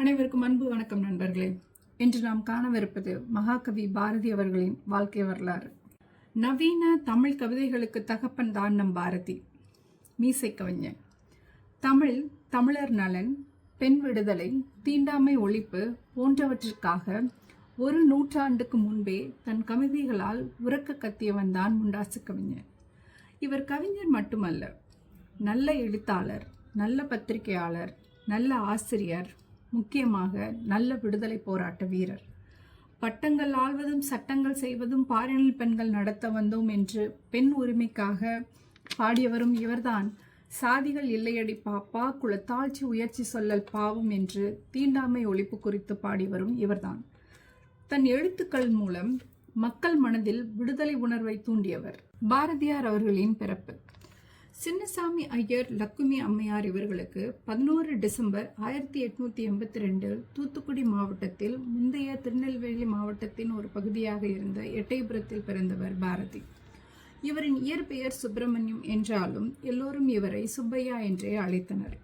அனைவருக்கும் அன்பு வணக்கம் நண்பர்களே. இன்று நாம் காணவிருப்பது மகாகவி பாரதி அவர்களின் வாழ்க்கை வரலாறு. நவீன தமிழ் கவிதைகளுக்கு தகப்பன் தான் நம் பாரதி. மீசை கவிஞன். தமிழ் தமிழர் நலன் பெண் விடுதலை தீண்டாமை ஒழிப்பு போன்றவற்றிற்காக ஒரு நூற்றாண்டுக்கு முன்பே தன் கவிதைகளால் உறக்க கத்தியவன் தான் முண்டாசு கவிஞன். இவர் கவிஞர் மட்டுமல்ல நல்ல எழுத்தாளர் நல்ல பத்திரிகையாளர் நல்ல ஆசிரியர் முக்கியமாக நல்ல விடுதலை போராட்ட வீரர். பட்டங்கள் ஆள்வதும் சட்டங்கள் செய்வதும் பாரினில் பெண்கள் நடத்த வந்தோம் என்று பெண் உரிமைக்காக பாடியவரும் இவர்தான். சாதிகள் இல்லையடி பாப்பா குலத்தாழ்ச்சி உயர்ச்சி சொல்லல் பாவம் என்று தீண்டாமை ஒழிப்பு குறித்து பாடியவரும் இவர்தான். தன் எழுத்துக்கள் மூலம் மக்கள் மனதில் விடுதலை உணர்வை தூண்டியவர் பாரதியார் அவர்களின் பிறப்பு. சின்னசாமி ஐயர் லக்குமி அம்மையார் இவர்களுக்கு பதினோரு டிசம்பர் ஆயிரத்தி எட்நூத்தி எண்பத்தி ரெண்டில் தூத்துக்குடி மாவட்டத்தில் முந்தைய திருநெல்வேலி மாவட்டத்தின் ஒரு பகுதியாக இருந்த எட்டயபுரத்தில் பிறந்தவர் பாரதி. இவரின் இயற்பெயர் சுப்பிரமணியம் என்றாலும் எல்லோரும் இவரை சுப்பையா என்றே அழைத்தனர்.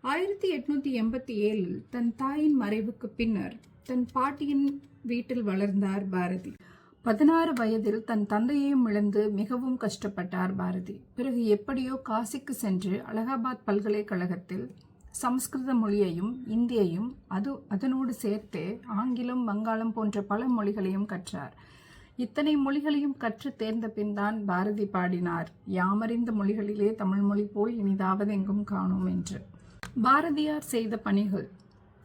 ஆயிரத்தி எட்நூத்தி எண்பத்தி ஏழில் தன் தாயின் மறைவுக்கு பின்னர் தன் பாட்டியின் வீட்டில் வளர்ந்தார் பாரதி. பதினாறு வயதில் தன் தந்தையையும் இழந்து மிகவும் கஷ்டப்பட்டார் பாரதி. பிறகு எப்படியோ காசிக்கு சென்று அலகாபாத் பல்கலைக்கழகத்தில் சமஸ்கிருத மொழியையும் இந்தியையும் அது அதனோடு சேர்த்தே ஆங்கிலம் வங்காளம் போன்ற பல மொழிகளையும் கற்றார். இத்தனை மொழிகளையும் கற்று தேர்ந்த பின் தான் பாரதி பாடினார். யாமறிந்த மொழிகளிலே தமிழ் மொழி போல் இனிதாவது எங்கும் காணோம் என்று. பாரதியார் செய்த பணிகள்.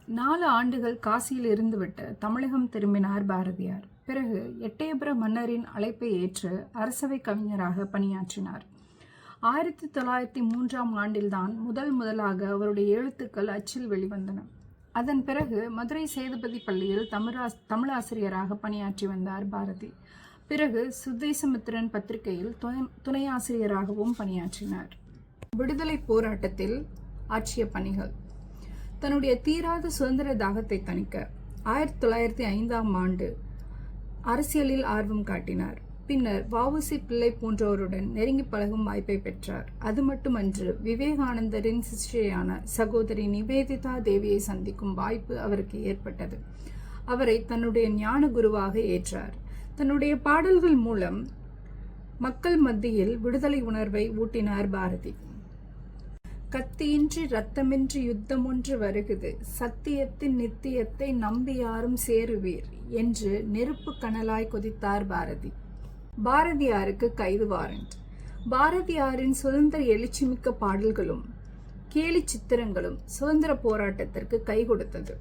நாலு ஆண்டுகள் காசியில் இருந்துவிட்டு தமிழகம் திரும்பினார் பாரதியார். பிறகு எட்டயபுர மன்னரின் அழைப்பை ஏற்று அரசவை கவிஞராக பணியாற்றினார். ஆயிரத்தி தொள்ளாயிரத்தி மூன்றாம் ஆண்டில்தான் முதல் முதலாக அவருடைய எழுத்துக்கள் அச்சில் வெளிவந்தன. அதன் பிறகு மதுரை சேதுபதி பள்ளியில் தமிழாஸ் தமிழாசிரியராக பணியாற்றி வந்தார் பாரதி. பிறகு சுதேசமித்திரன் பத்திரிகையில் துணை துணை ஆசிரியராகவும் பணியாற்றினார். விடுதலை போராட்டத்தில் ஆற்றிய பணிகள். தன்னுடைய தீராத சுதந்திர தாகத்தை தணிக்க ஆயிரத்தி தொள்ளாயிரத்தி ஐந்தாம் ஆண்டு அரசியலில் ஆர்வம் காட்டினார். பின்னர் வவுசி பிள்ளை போன்றோருடன் நெருங்கி பழகும் வாய்ப்பை பெற்றார். அது மட்டுமன்று விவேகானந்தரின் சிஷ்யான சகோதரி நிவேதிதா தேவியை சந்திக்கும் வாய்ப்பு அவருக்கு ஏற்பட்டது. அவரை தன்னுடைய ஞான குருவாக ஏற்றார். தன்னுடைய பாடல்கள் மூலம் மக்கள் மத்தியில் விடுதலை உணர்வை ஊட்டினார் பாரதி. கத்தியின்றி ரத்தமின்றி யுத்தம் ஒன்று வருகுது. சத்தியத்தின் நித்தியத்தை நம்பி யாரும் சேருவீர் என்று நெருப்பு கனலாய் கொதித்தார் பாரதி. பாரதியாருக்கு கைது வாரண்ட். பாரதியாரின் சுதந்திர எழுச்சிமிக்க பாடல்களும் கேலி சித்திரங்களும் சுதந்திர போராட்டத்திற்கு கை கொடுத்தது.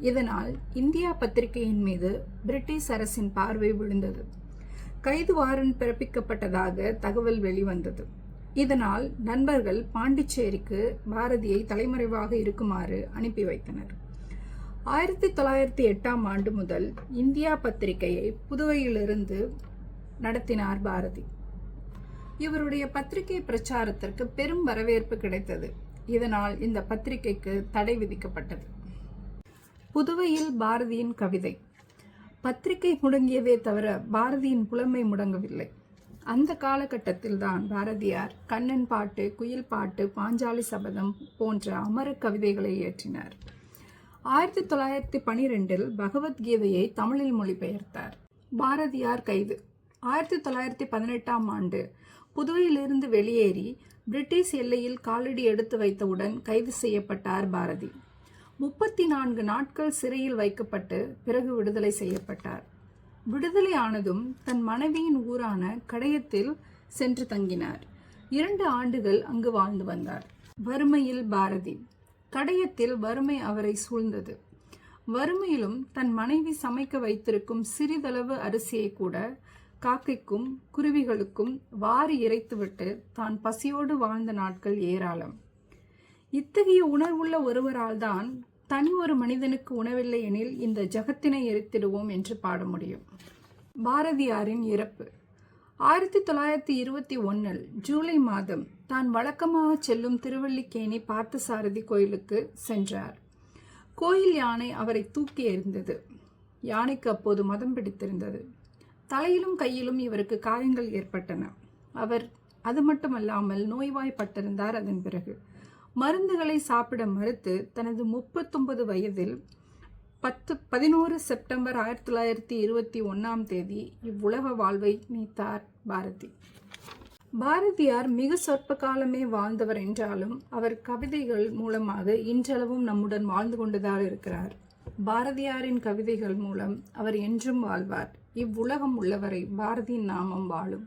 இதனால் இந்தியா பத்திரிகையின் மீது பிரிட்டிஷ் அரசின் பார்வை விழுந்தது. கைது வாரண்ட் பிறப்பிக்கப்பட்டதாக தகவல் வெளிவந்தது. இதனால் நண்பர்கள் பாண்டிச்சேரிக்கு பாரதியை தலைமறைவாக இருக்குமாறு அனுப்பி வைத்தனர். ஆயிரத்தி தொள்ளாயிரத்தி எட்டாம் ஆண்டு முதல் இந்தியா பத்திரிகையை புதுவையிலிருந்து நடத்தினார் பாரதி. இவருடைய பத்திரிகை பிரச்சாரத்திற்கு பெரும் வரவேற்பு கிடைத்தது. இதனால் இந்த பத்திரிகைக்கு தடை விதிக்கப்பட்டது. புதுவையில் பாரதியின் கவிதை. பத்திரிகை முடங்கியதே தவிர பாரதியின் புலமை முடங்கவில்லை. அந்த காலகட்டத்தில் தான் பாரதியார் கண்ணன் பாட்டு குயில் பாட்டு பாஞ்சாலி சபதம் போன்ற அமர கவிதைகளை இயற்றினார். ஆயிரத்தி தொள்ளாயிரத்தி பனிரெண்டில் பகவத்கீதையை தமிழில் மொழிபெயர்த்தார். பாரதியார் கைது. ஆயிரத்தி தொள்ளாயிரத்தி பதினெட்டாம் ஆண்டு புதுவையிலிருந்து வெளியேறி பிரிட்டிஷ் எல்லையில் காலடி எடுத்து வைத்தவுடன் கைது செய்யப்பட்டார் பாரதி. முப்பத்தி நான்கு நாட்கள் சிறையில் வைக்கப்பட்டு பிறகு விடுதலை செய்யப்பட்டார். விடுதலை ஆனதும் தன் மனைவியின் ஊரான கடையத்தில் சென்று தங்கினார். இரண்டு ஆண்டுகள் அங்கு வாழ்ந்து வந்தார். வறுமையில் பாரதி. கடையத்தில் வறுமை அவரை சூழ்ந்தது. வறுமையிலும் தன் மனைவி சமைக்க வைத்திருக்கும் சிறிதளவு அரிசியை கூட காக்கைக்கும் குருவிகளுக்கும் வாரி இறைத்துவிட்டு தான் பசியோடு வாழ்ந்த நாட்கள் ஏராளம். இத்தகைய உணர்வுள்ள ஒருவரால் தான் தனி ஒரு மனிதனுக்கு உணவில்லை எனில் இந்த ஜகத்தினை எரித்திடுவோம் என்று பாட முடியும். பாரதியாரின் இறப்பு. ஆயிரத்தி தொள்ளாயிரத்தி இருபத்தி ஒன்னில் ஜூலை மாதம் தான் வழக்கமாக செல்லும் திருவல்லிக்கேணி பார்த்தசாரதி கோயிலுக்கு சென்றார். கோயில் யானை அவரை தூக்கி எறிந்தது. யானைக்கு அப்போது மதம் பிடித்திருந்தது. தலையிலும் கையிலும் இவருக்கு காயங்கள் ஏற்பட்டன. அவர் அது மட்டுமல்லாமல் நோய்வாய்ப்பட்டிருந்தார் அதன் பிறகு. மருந்துகளை சாப்பிட மறுத்து தனது முப்பத்தொன்பது வயதில் பத்து பதினோரு செப்டம்பர் ஆயிரத்தி தொள்ளாயிரத்தி இருபத்தி ஒன்றாம் தேதி இவ்வுலக வாழ்வை நீத்தார் பாரதி. பாரதியார் மிக சொற்ப காலமே வாழ்ந்தவர் என்றாலும் அவர் கவிதைகள் மூலமாக இன்றளவும் நம்முடன் வாழ்ந்து கொண்டுதான் இருக்கிறார். பாரதியாரின் கவிதைகள் மூலம் அவர் என்றும் வாழ்வார். இவ்வுலகம் உள்ளவரை பாரதியின் நாமம் வாழும்.